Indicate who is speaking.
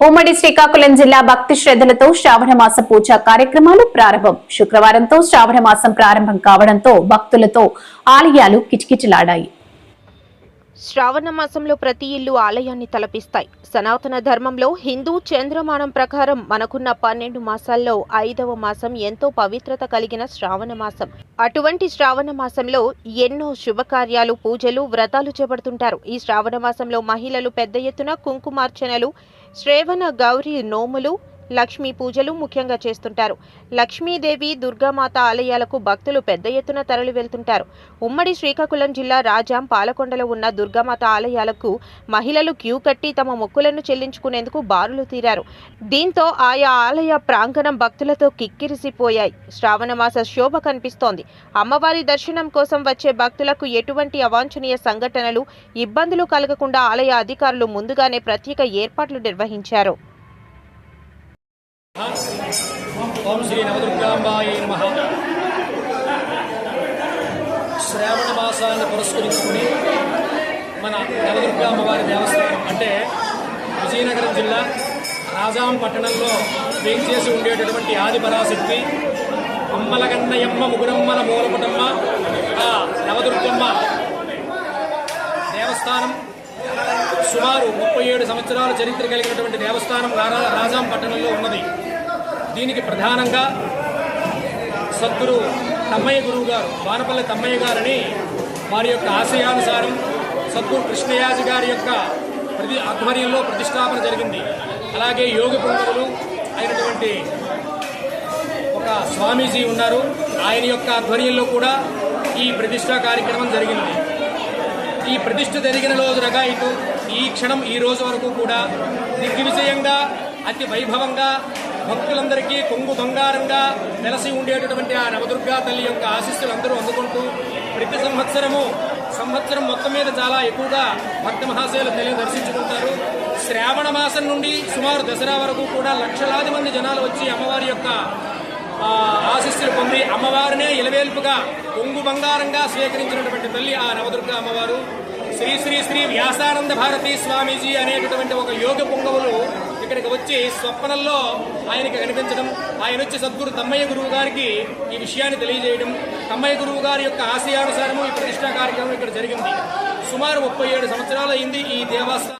Speaker 1: ఉమ్మడి శ్రీకాకుళం జిల్లా భక్తి శ్రద్ధలతో శ్రావణ మాస పూజా కార్యక్రమాలు ప్రారంభం. శుక్రవారంతో శ్రావణ మాసం ప్రారంభం కావడంతో భక్తులతో ఆలయాలు కిటకిటలాడాయి
Speaker 2: శ్రావణ మాసంలో ప్రతి ఇల్లు ఆలయాన్ని తలపిస్తాయి. సనాతన ధర్మంలో హిందూ చంద్రమానం ప్రకారం మనకున్న పన్నెండు మాసాల్లో ఐదవ మాసం ఎంతో పవిత్రత కలిగిన శ్రావణ మాసం. అటువంటి శ్రావణ మాసంలో ఎన్నో శుభకార్యాలు పూజలు వ్రతాలు చేపడుతుంటారు. ఈ శ్రావణ మాసంలో మహిళలు పెద్ద ఎత్తున కుంకుమార్చనలు శ్రేవణ గౌరీ నోములు లక్ష్మీ పూజలు ముఖ్యంగా చేస్తుంటారు. లక్ష్మీదేవి దుర్గామాత ఆలయాలకు భక్తులు పెద్ద ఎత్తున తరలి వెళ్తుంటారు. ఉమ్మడి శ్రీకాకుళం జిల్లా రాజాం పాలకొండలో ఉన్న దుర్గామాత ఆలయాలకు మహిళలు క్యూ కట్టి తమ మొక్కులను చెల్లించుకునేందుకు బారులు తీరారు. దీంతో ఆయా ఆలయ ప్రాంగణం భక్తులతో కిక్కిరిసిపోయాయి. శ్రావణమాస శోభ కనిపిస్తోంది. అమ్మవారి దర్శనం కోసం వచ్చే భక్తులకు ఎటువంటి అవాంఛనీయ సంఘటనలు ఇబ్బందులు కలగకుండా ఆలయ అధికారులు ముందుగానే ప్రత్యేక ఏర్పాట్లు నిర్వహించారు.
Speaker 3: ఓం శ్రీ నవదుర్గాంబాయే నమ శ్రావణ మాసాన్ని పురస్కరించుకుని మన నవదుర్గా అమ్మవారి దేవస్థానం అంటే విజయనగరం జిల్లా రాజాం పట్టణంలో వేంచేసి ఉండేటటువంటి ఆదిపరాశక్తి? అమ్మలగన్నయమ్మ ముగురమ్మల మూలపుటమ్మ ఆ నవదుర్గమ్మ దేవస్థానం. సుమారు ముప్పై ఏడు సంవత్సరాల చరిత్ర కలిగినటువంటి దేవస్థానం రాజాం పట్టణంలో ఉన్నది. దీనికి ప్రధానంగా సద్గురు తమ్మయ్య గురువు గారు వానపల్లి తమ్మయ్య గారని వారి యొక్క ఆశయానుసారం సద్గురు కృష్ణయాజి గారి యొక్క ప్రతి ఆధ్వర్యంలో ప్రతిష్టాపన జరిగింది. అలాగే యోగి పండుగలు అయినటువంటి ఒక స్వామీజీ ఉన్నారు. ఆయన యొక్క ఆధ్వర్యంలో కూడా ఈ ప్రతిష్టా కార్యక్రమం జరిగింది. ఈ ప్రతిష్ఠ జరిగిన రోజునగా ఇటు ఈ క్షణం ఈ రోజు వరకు కూడా దిగ్విజయంగా అతి వైభవంగా భక్తులందరికీ కొంగు బంగారంగా నెలసి ఉండేటటువంటి ఆ నవదుర్గా తల్లి యొక్క ఆశీస్సులు అందరూ అందుకుంటూ ప్రతి సంవత్సరము సంవత్సరం మొత్తం మీద చాలా ఎక్కువగా భక్త మహాశయులు తల్లిని దర్శించుకుంటారు. శ్రావణ మాసం నుండి సుమారు దసరా వరకు కూడా లక్షలాది మంది జనాలు వచ్చి అమ్మవారి యొక్క ఆశీస్సులు పొంది అమ్మవారినే ఇలవేల్పుగా కొంగు బంగారంగా స్వీకరించినటువంటి తల్లి ఆ నవదుర్గ అమ్మవారు. శ్రీ శ్రీ శ్రీ వ్యాసానంద భారతి స్వామీజీ అనేటటువంటి ఒక యోగ పొంగవులు ఇక్కడికి వచ్చి స్వప్నంలో ఆయనకి కనిపించడం ఆయన వచ్చి సద్గురు తమ్మయ్య గురువు గారికి ఈ విషయాన్ని తెలియజేయడం తమ్మయ్య గురువు గారి యొక్క ఆశయానుసారము ఈ ప్రతిష్టా కార్యక్రమం ఇక్కడ జరిగింది. సుమారు ముప్పై ఏడు సంవత్సరాలు అయింది ఈ దేవస్థానం